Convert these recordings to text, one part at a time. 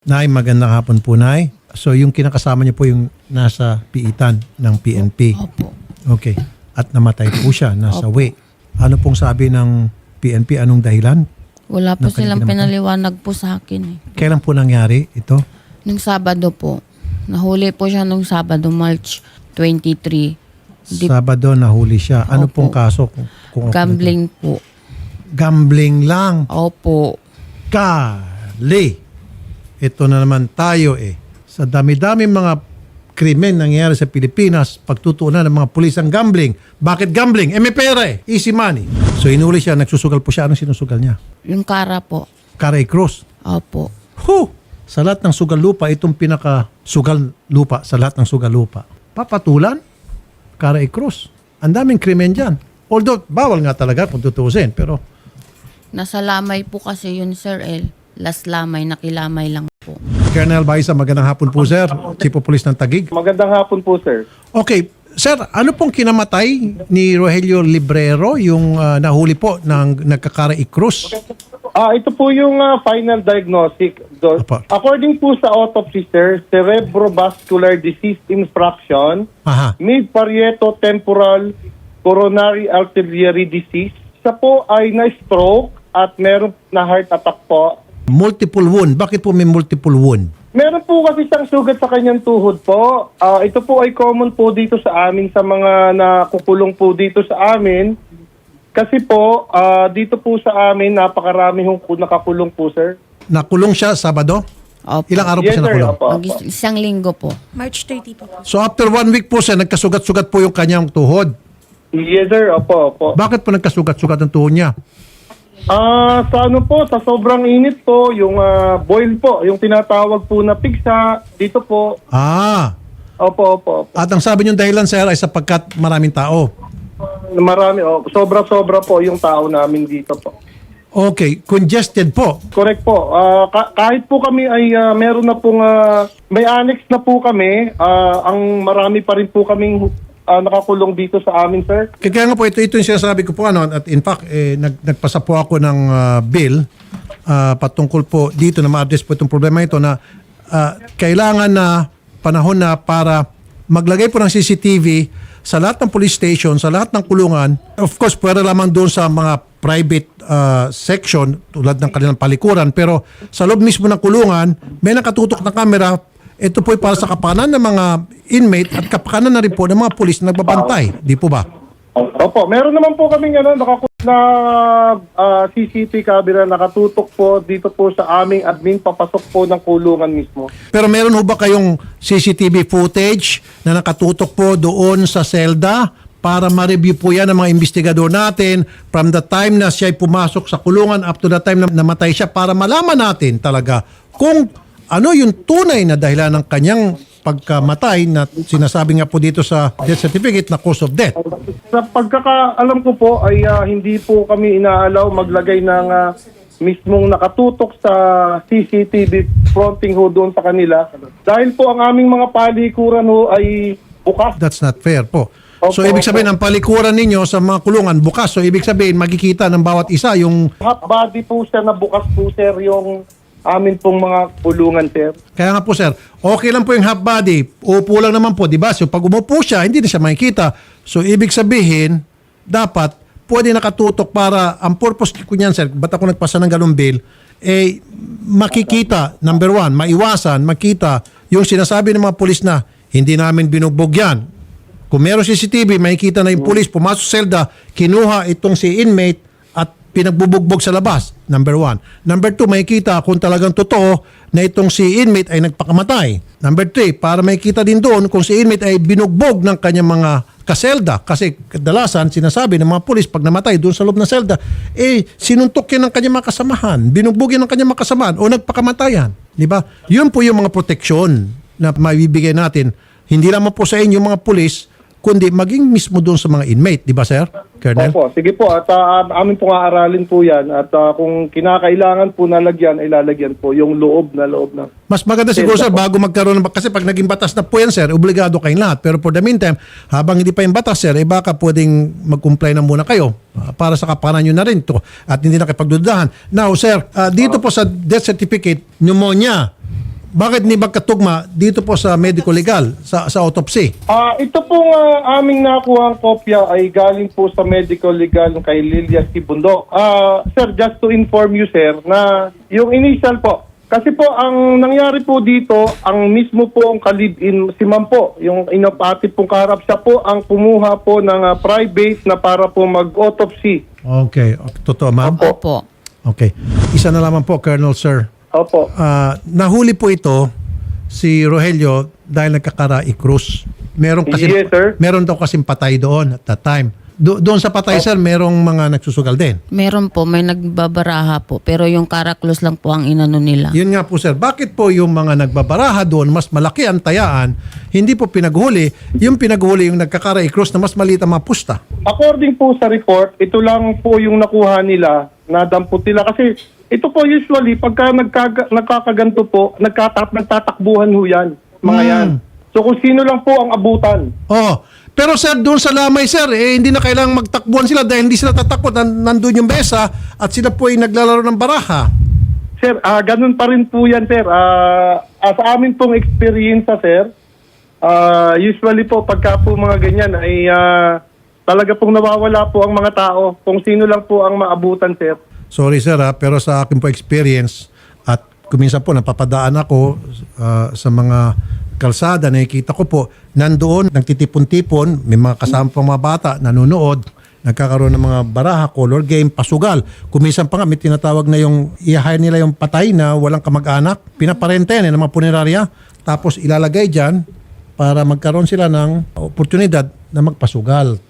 Nay, magandang hapon po, Nay. So, yung kinakasama niyo po yung nasa piitan ng PNP. Opo. Okay. At namatay po siya, nasa way. Ano pong sabi ng PNP? Anong dahilan? Wala po silang naman. pinaliwanag po sa akin eh. Kailan po nangyari ito? Nung Sabado po. Nahuli po siya nung Sabado, March 23. Di- Sabado nahuli siya. Ano Opo. pong kaso? Kung, Gambling po. Gambling lang. Opo. Kali. Ito na naman tayo eh. Sa dami-dami mga krimen nangyayari sa Pilipinas, pagtutuunan ng mga pulis ang gambling. Bakit gambling? Eh may pera eh. Easy money. So inuli siya, nagsusugal po siya. Anong sinusugal niya? Yung kara po. Caray Cruz. Opo. Huh! Sa lahat ng sugal lupa, itong pinaka sugal lupa sa lahat ng sugal lupa. Papatulan? Caray Cruz. Ang daming krimen dyan. Although, bawal nga talaga kung tutuusin. Pero Nasa lamay po kasi yun, Sir El. Last lamay, nakilamay lang po. Colonel Baisa, magandang hapon po sir. Chief of Police ng Tagig. Magandang hapon po, sir. Okay, sir, ano pong kinamatay ni Rogelio Librero, yung ah, nahuli po ng nagkakarai Cruz? Ah, ito po yung ah, final diagnostic. Do- Apa. According po sa autopsy, sir, cerebrovascular disease infraction, Aha. mid-parieto temporal coronary artery disease. Siya po ay na-stroke at meron na heart attack po. Multiple wound. Bakit po may multiple wound? Meron po kasi siyang sugat sa kanyang tuhod po. Ah, ito po ay common po dito sa amin sa mga nakukulong po dito sa amin. Kasi po, ah, dito po sa amin, napakarami hong nakakulong po, sir. Nakulong siya Sabado? Opo. Ilang araw po siya nakulong? Opo, Mag- opo. isang linggo po. March 30 po. So after one week po siya, nagkasugat-sugat po yung kanyang tuhod. Yes, sir. Opo, opo. Bakit po nagkasugat-sugat ang tuhod niya? Ah, sa ano po, sa sobrang init po, yung ah, boil po, yung tinatawag po na pigsa, dito po. Ah, Opo, opo, opo. at ang sabi niyong dahilan sir ay sapagkat maraming tao. Marami, oh, sobra-sobra po yung tao namin dito po. Okay, congested po. Correct po. Ah, ka- kahit po kami ay ah, meron na pong ah, may annex na po kami, ah, ang marami pa rin po kaming ah, nakakulong dito sa amin, sir. Kaya nga po, ito, ito yung sinasabi ko po. Ano, at in fact, eh, nag, nagpasa po ako ng ah, bill ah, patungkol po dito na ma-address po itong problema ito na ah, kailangan na panahon na para maglagay po ng CCTV sa lahat ng police station, sa lahat ng kulungan. Of course, pwede lamang doon sa mga private ah, section tulad ng kanilang palikuran. Pero sa loob mismo ng kulungan, may nakatutok na camera ito po ay para sa kapakanan ng mga inmate at kapakanan na rin po ng mga pulis na nagbabantay. Di po ba? Opo, meron naman po kaming ano, nakaku- na ah, CCTV camera nakatutok po dito po sa aming admin papasok po ng kulungan mismo. Pero meron ho ba kayong CCTV footage na nakatutok po doon sa selda para ma-review po yan ng mga investigador natin from the time na siya ay pumasok sa kulungan up to the time na namatay siya para malaman natin talaga kung ano yung tunay na dahilan ng kanyang pagkamatay na sinasabi nga po dito sa death certificate na cause of death. Sa pagkakaalam ko po ay ah, hindi po kami inaalaw maglagay ng ah, mismong nakatutok sa CCTV fronting ho doon sa kanila. Dahil po ang aming mga palikuran ho ay bukas. That's not fair po. Opo, So ibig sabihin ang palikuran ninyo sa mga kulungan bukas. So ibig sabihin magkikita ng bawat isa yung Half body po siya na bukas po sir yung amin pong mga kulungan sir. Kaya nga po sir, okay lang po yung half body. Upo lang naman po, di ba? So pag umupo siya, hindi na siya makikita. So ibig sabihin, dapat pwede nakatutok para ang purpose ko niyan sir, ba't ako nagpasa ng ganung bill, eh makikita, number one, maiwasan, makita yung sinasabi ng mga pulis na hindi namin binugbog yan. Kung meron CCTV, makikita na yung pulis pumasok sa selda, kinuha itong si inmate at pinagbubugbog sa labas. Number one. Number two, makikita kung talagang totoo na itong si inmate ay nagpakamatay. Number three, para makikita din doon kung si inmate ay binugbog ng kanyang mga kaselda. Kasi kadalasan, sinasabi ng mga pulis, pag namatay doon sa loob ng selda, eh, sinuntok yan ng kanyang mga kasamahan, binugbog yan ng kanyang mga kasamahan, o nagpakamatayan. Di ba? Yun po yung mga proteksyon na maibibigay natin. Hindi lamang po sa inyo mga pulis, kundi maging mismo doon sa mga inmate. Di ba, sir? Colonel? Opo, sige po at ah, amin pong aaralin po yan at ah, kung kinakailangan po nalagyan ay lalagyan po yung loob na loob na. Mas maganda siguro sir bago magkaroon ng kasi pag naging batas na po yan sir, obligado kayong lahat. Pero for the meantime, habang hindi pa yung batas sir, eh baka pwedeng mag-comply na muna kayo ah, para sa kapanan nyo na rin to at hindi na kayo pagdudahan. Now sir, ah, dito po sa death certificate, pneumonia, Bakit hindi magkatugma dito po sa medical legal, sa, sa autopsy? Ah, ito pong ah, aming nakuha ang kopya ay galing po sa medical legal kay Lilia Sibundok. Ah, sir, just to inform you sir na yung initial po kasi po ang nangyari po dito, ang mismo po ang kalib-in si Ma'am po, yung inapati pong karap siya po ang kumuha po ng ah, private na para po mag-autopsy. Okay. Totoo, ma'am? Opo. Okay. Isa na lamang po, Colonel Sir. Opo. Ah, nahuli po ito si Rogelio dahil nagkakarai Cruz. Meron kasi Yes, sir. meron daw kasing patay doon at that time. Do- doon sa patay sir, merong mga nagsusugal din. Meron po, may nagbabaraha po. Pero yung karaklos lang po ang inano nila. Yun nga po sir, bakit po yung mga nagbabaraha doon, mas malaki ang tayaan, hindi po pinaghuli, yung pinaghuli yung nagkakarai Cruz na mas maliit ang mga pusta. According po sa report, ito lang po yung nakuha nila, nadampot nila. Kasi ito po usually, pagka nagkaga, nagkakaganto po, nagkatat, nagtatakbuhan ho yan, mga Hmm. yan. So kung sino lang po ang abutan. Oh, pero sir, doon sa lamay sir, eh, hindi na kailangang magtakbuhan sila dahil hindi sila tatakot. Nan- nandun yung besa at sila po ay naglalaro ng baraha. Sir, ah ganun pa rin po yan, sir. Ah, ah, sa amin pong experience, sir, ah, usually po, pagka po mga ganyan, ay ah, talaga pong nawawala po ang mga tao. Kung sino lang po ang maabutan, sir. Sorry sir ha, pero sa akin po experience at kuminsan po napapadaan ako ah, sa mga kalsada, nakikita ko po, nandoon, nagtitipon-tipon, may mga kasama pang mga bata, nanonood, nagkakaroon ng mga baraha, color game, pasugal. Kuminsan pa nga, may tinatawag na yung, i-hire nila yung patay na walang kamag-anak, pinaparente yan eh, ng mga punerarya, tapos ilalagay dyan para magkaroon sila ng oportunidad na magpasugal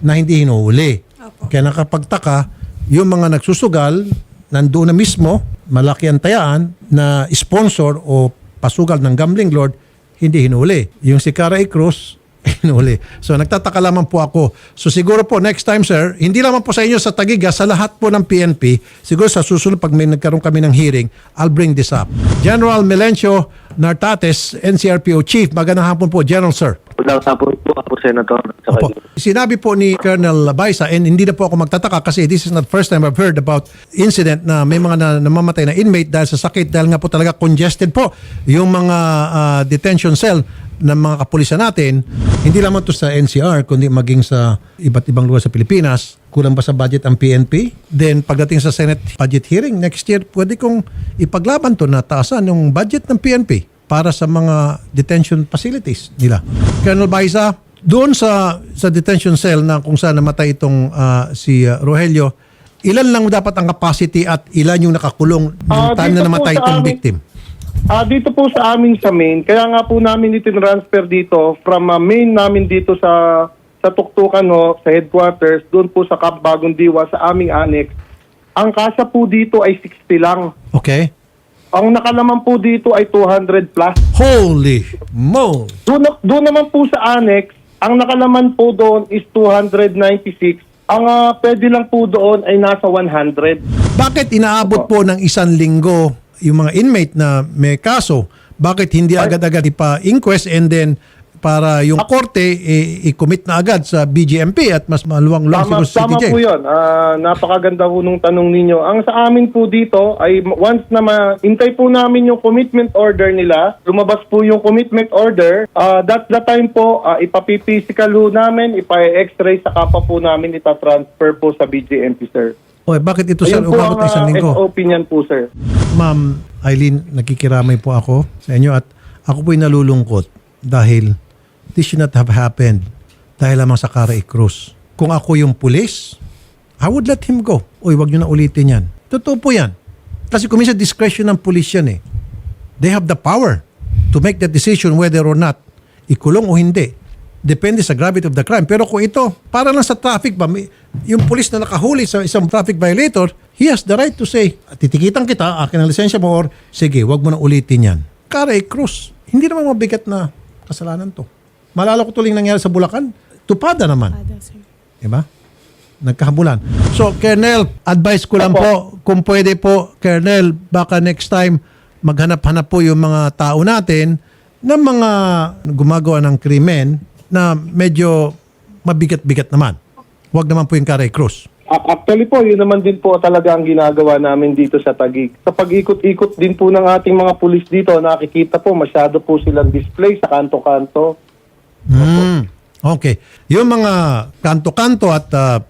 na hindi hinuhuli. Kaya nakapagtaka, yung mga nagsusugal, nandoon na mismo, malaki ang tayaan na sponsor o pasugal ng gambling lord, hindi hinuli. Yung si Cara Cruz, hinuli. So nagtataka lamang po ako. So siguro po next time sir, hindi lamang po sa inyo sa Tagiga, sa lahat po ng PNP, siguro sa susunod pag may nagkaroon kami ng hearing, I'll bring this up. General Melencio Nartates, NCRPO Chief. Magandang hapon po, General Sir. Hapon po ako, Senator. At saka Opo. Sinabi po ni Colonel Baisa, and hindi na po ako magtataka kasi this is not first time I've heard about incident na may mga na, namamatay na inmate dahil sa sakit dahil nga po talaga congested po yung mga ah, detention cell ng mga kapulisan natin. Hindi lamang to sa NCR kundi maging sa iba't ibang lugar sa Pilipinas. Kulang ba sa budget ang PNP? Then pagdating sa Senate budget hearing next year, pwede kong ipaglaban to na taasan yung budget ng PNP para sa mga detention facilities nila. Colonel Baisa, doon sa sa detention cell na kung saan namatay itong ah, si ah, Rogelio, ilan lang dapat ang capacity at ilan yung nakakulong yung Ah, time na namatay itong amin- victim? Ah, dito po sa amin sa main, kaya nga po namin itinransfer dito from ah, main namin dito sa sa Tuktukan ho, sa headquarters, doon po sa Camp Bagong Diwa sa aming annex. Ang kasya po dito ay 60 lang. Okay? Ang nakalaman po dito ay 200 plus. Holy mo! Doon, doon naman po sa annex, ang nakalaman po doon is 296. Ang ah, pwede lang po doon ay nasa 100. Bakit inaabot po ng isang linggo yung mga inmate na may kaso? Bakit hindi agad-agad ipa-inquest and then para yung korte eh, i-commit na agad sa BGMP at mas maluwang-luwang Tama, siguro sa tama CTJ? po yun. Ah, napakaganda po nung tanong ninyo. Ang sa amin po dito ay once na maintay po namin yung commitment order nila, lumabas po yung commitment order, ah, that's the time po, uh, ipapiphysical ho namin, ipa-x-ray, saka pa po namin itatransfer po sa BGMP, sir. Oy, bakit ito sir Ayun po umabot ang na isang ah, linggo? SOP niyan po, sir. Ma'am Eileen, nakikiramay po ako sa inyo at ako po'y nalulungkot dahil this should not have happened dahil lamang sa Cara Cruz. Kung ako yung pulis, I would let him go. Uy, wag nyo na ulitin yan. Totoo po yan. Kasi kung minsan discretion ng pulis yan eh. They have the power to make that decision whether or not ikulong o hindi. Depende sa gravity of the crime. Pero kung ito, para lang sa traffic ba, yung pulis na nakahuli sa isang traffic violator, he has the right to say, titikitan kita, akin ang lisensya mo, or sige, wag mo na ulitin yan. Kare, Cruz, hindi naman mabigat na kasalanan to. Malala ko tuloy yung nangyari sa Bulacan. Tupada naman. Diba? Nagkahabulan. So, Colonel, advice ko lang po, kung pwede po, Colonel, baka next time, maghanap-hanap po yung mga tao natin ng mga gumagawa ng krimen na medyo mabigat-bigat naman. Huwag naman po yung Kare Cruz. Actually po, yun naman din po talaga ang ginagawa namin dito sa Tagig. Sa pag-ikot-ikot din po ng ating mga pulis dito, nakikita po masyado po silang display sa kanto-kanto. Hmm. Okay. Yung mga kanto-kanto at ah,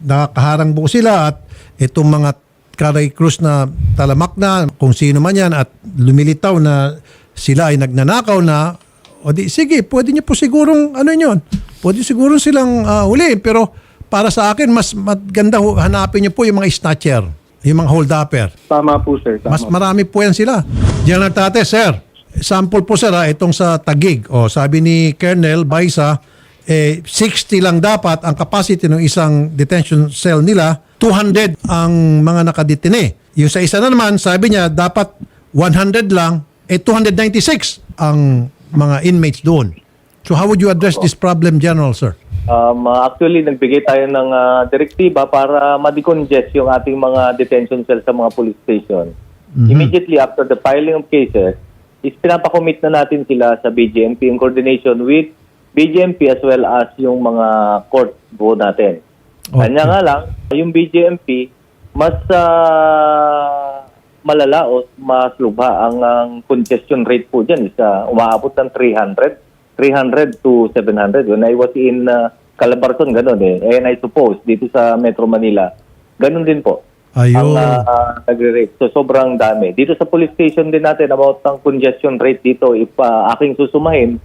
nakakaharang buo sila at itong mga Caray Cruz na talamak na kung sino man yan at lumilitaw na sila ay nagnanakaw na o di sige, pwede niyo po sigurong ano yun. Pwede siguro silang uh, huli pero para sa akin mas maganda ho, hanapin niyo po yung mga snatcher, yung mga hold-upper. Tama po, sir. Tama. Mas marami po yan sila. General Tate, sir. Sample po sir, ha, itong sa Tagig. O, sabi ni Colonel Baisa, eh, 60 lang dapat ang capacity ng isang detention cell nila. 200 ang mga nakadetine. Yung sa isa na naman, sabi niya, dapat 100 lang, eh 296 ang mga inmates doon. So how would you address this problem, General, sir? Um, uh, actually, nagbigay tayo ng uh, direktiba para ma-decongest yung ating mga detention cells sa mga police station. Immediately after the filing of cases, is pinapakomit na natin sila sa BGMP in coordination with BGMP as well as yung mga court po natin. Okay. Kanya nga lang, yung BGMP, mas ah, malala o mas lubha ang, ang congestion rate po dyan is ah, umaabot ng 300, 300 to 700. When I was in uh, Calabarzon, ganun eh. And I suppose, dito sa Metro Manila, ganun din po. Ayun. Ang ah, nagre-rate. So, sobrang dami. Dito sa police station din natin, about ang congestion rate dito, if ah, aking susumahin,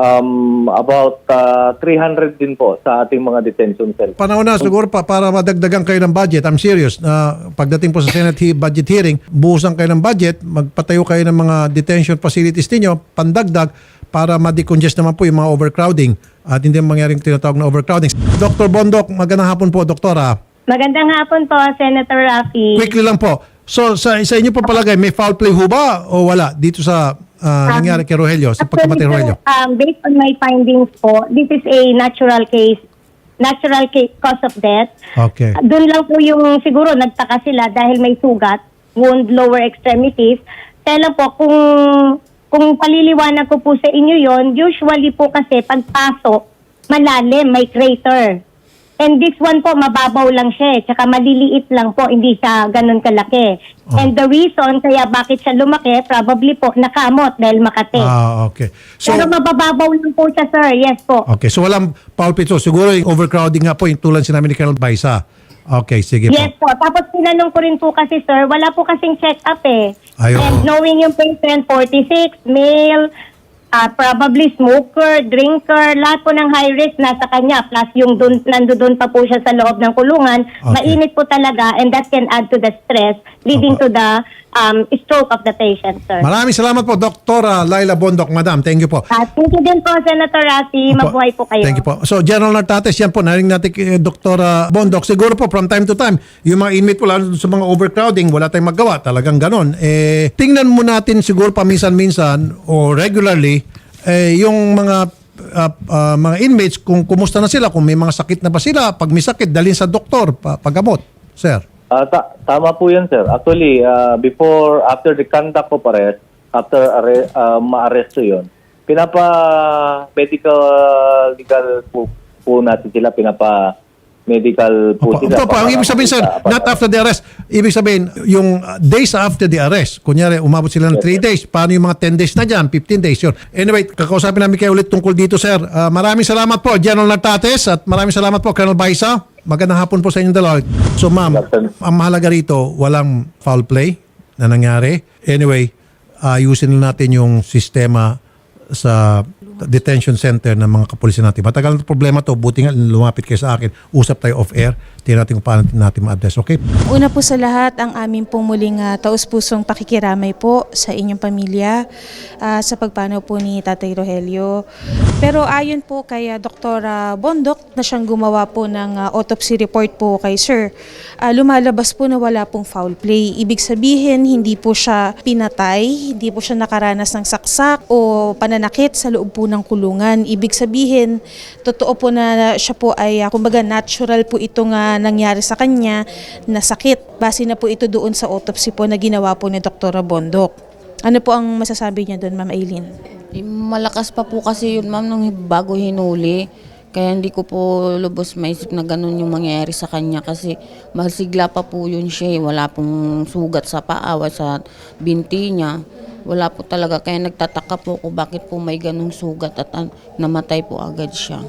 um, about ah, 300 din po sa ating mga detention cell. Panahon na siguro pa para madagdagan kayo ng budget. I'm serious. Na pagdating po sa Senate he- budget hearing, buhusan kayo ng budget, magpatayo kayo ng mga detention facilities ninyo, pandagdag para ma-decongest naman po yung mga overcrowding at hindi mangyaring tinatawag na overcrowding. Dr. Bondok, magandang hapon po, Doktora. Magandang hapon po, Senator Rafi. Quickly lang po. So sa, sa inyo po palagay, may foul play ho ba o wala dito sa ah, nangyari kay Rogelio, sa pagkamatay Rogelio? Um, based on my findings po, this is a natural case, natural case cause of death. Okay. Doon lang po yung siguro nagtaka sila dahil may sugat, wound lower extremities. Kaya lang po, kung, kung paliliwanag ko po sa inyo yon usually po kasi pagpasok, malalim, may crater. And this one po, mababaw lang siya eh. Tsaka maliliit lang po, hindi siya ganun kalaki. Oh. And the reason kaya bakit siya lumaki, probably po nakamot dahil makate. Ah, okay. So, Pero mabababaw lang po siya, sir. Yes po. okay. So walang foul. So siguro yung overcrowding nga po, yung tulad sinabi ni Colonel Baisa. Okay, sige po. Yes po. Tapos tinanong ko rin po kasi, sir, wala po kasing check-up eh. Ayun. And knowing yung patient, 46, male, ah, probably smoker, drinker, lahat po ng high risk nasa kanya. Plus yung dun, nando doon pa po siya sa loob ng kulungan. Okay. Mainit po talaga and that can add to the stress leading Opo. to the um, stroke of the patient, sir. Maraming salamat po, Dr. Laila Bondok, Madam. Thank you po. At thank you din po, Senator Rafi. Mabuhay po kayo. Thank you po. So, General Nartates, yan po, narinig natin kay Dr. Bondok. Siguro po, from time to time, yung mga inmate po, lalo sa mga overcrowding, wala tayong magawa. Talagang ganon. Eh, tingnan mo natin siguro paminsan-minsan o regularly, eh, yung mga ah, ah, mga inmates, kung kumusta na sila, kung may mga sakit na ba sila, pag may sakit, dalhin sa doktor, pa, pagamot. Sir. Ah, ta- tama po yan, sir. Actually, ah, before, after the conduct of arrest, after arre- ah, ma-arresto yun, pinapa medical legal po, po natin sila, pinapa medical po Opo, sila. Opo, ang ibig sabihin, sir, not after the arrest. Ibig sabihin, yung uh, days after the arrest. Kunyari, umabot sila ng 3 days. Paano yung mga 10 days na dyan? 15 days yun. Anyway, kakausapin namin kayo ulit tungkol dito, sir. Uh, maraming salamat po, General Nartates, at maraming salamat po, Colonel Baisa. Magandang hapon po sa inyong dalawa. So, ma'am, ang mahalaga rito, walang foul play na nangyari. Anyway, ayusin na natin yung sistema sa detention center ng mga kapulisan natin. Matagal na problema to. Buti nga lumapit kayo sa akin. Usap tayo off-air. Tingnan natin kung paano natin ma-address. Okay? Una po sa lahat, ang aming pong muling ah, taus-pusong pakikiramay po sa inyong pamilya ah, sa pagpanaw po ni Tatay Rogelio. Pero ayon po kay ah, Dr. Bondok na siyang gumawa po ng ah, autopsy report po kay Sir, ah, lumalabas po na wala pong foul play. Ibig sabihin, hindi po siya pinatay, hindi po siya nakaranas ng saksak o pananakit sa loob po ng kulungan. Ibig sabihin, totoo po na siya po ay, ah, kumbaga, natural po itong nangyari sa kanya na sakit. Base na po ito doon sa autopsy po na ginawa po ni Dr. Bondok. Ano po ang masasabi niya doon, Ma'am Aileen? Eh, Malakas pa po kasi yun, ma'am, nung bago hinuli. Kaya hindi ko po lubos maisip na ganun yung mangyayari sa kanya kasi masigla pa po yun siya. eh. Wala pong sugat sa paa, o sa binti niya. Wala po talaga. Kaya nagtataka po ko bakit po may ganung sugat at namatay po agad siya.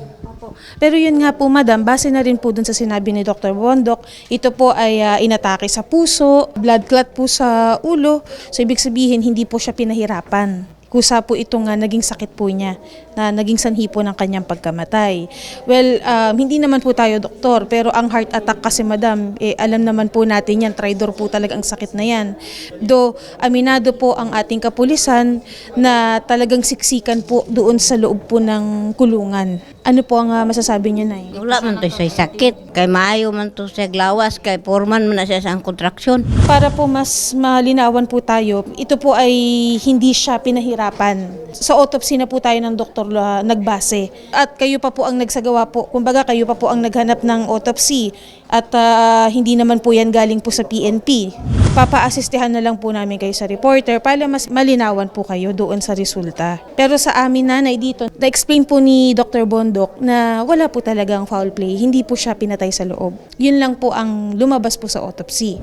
Pero yun nga po, madam, base na rin po dun sa sinabi ni Dr. Bondok, ito po ay ah, inatake sa puso, blood clot po sa ulo. So, ibig sabihin, hindi po siya pinahirapan. Kusa po itong nga naging sakit po niya na naging sanhi po ng kanyang pagkamatay. Well, um, hindi naman po tayo doktor, pero ang heart attack kasi madam, eh, alam naman po natin yan, traidor po talaga ang sakit na yan. Do, aminado po ang ating kapulisan na talagang siksikan po doon sa loob po ng kulungan. Ano po ang ah, masasabi niyo, Nay? Wala man to sa sakit. Kay maayo man to sa glawas. Kay forman man na siya sa kontraksyon. Para po mas malinawan po tayo, ito po ay hindi siya pinahirapan. Sa autopsy na po tayo ng doktor ah, nagbase. At kayo pa po ang nagsagawa po, kumbaga kayo pa po ang naghanap ng autopsy. At ah, hindi naman po yan galing po sa PNP. Papa-assistihan na lang po namin kayo sa reporter para mas malinawan po kayo doon sa resulta. Pero sa amin nanay dito, na-explain po ni Dr. Bondok na wala po talagang foul play. Hindi po siya pinatay sa loob. Yun lang po ang lumabas po sa autopsy.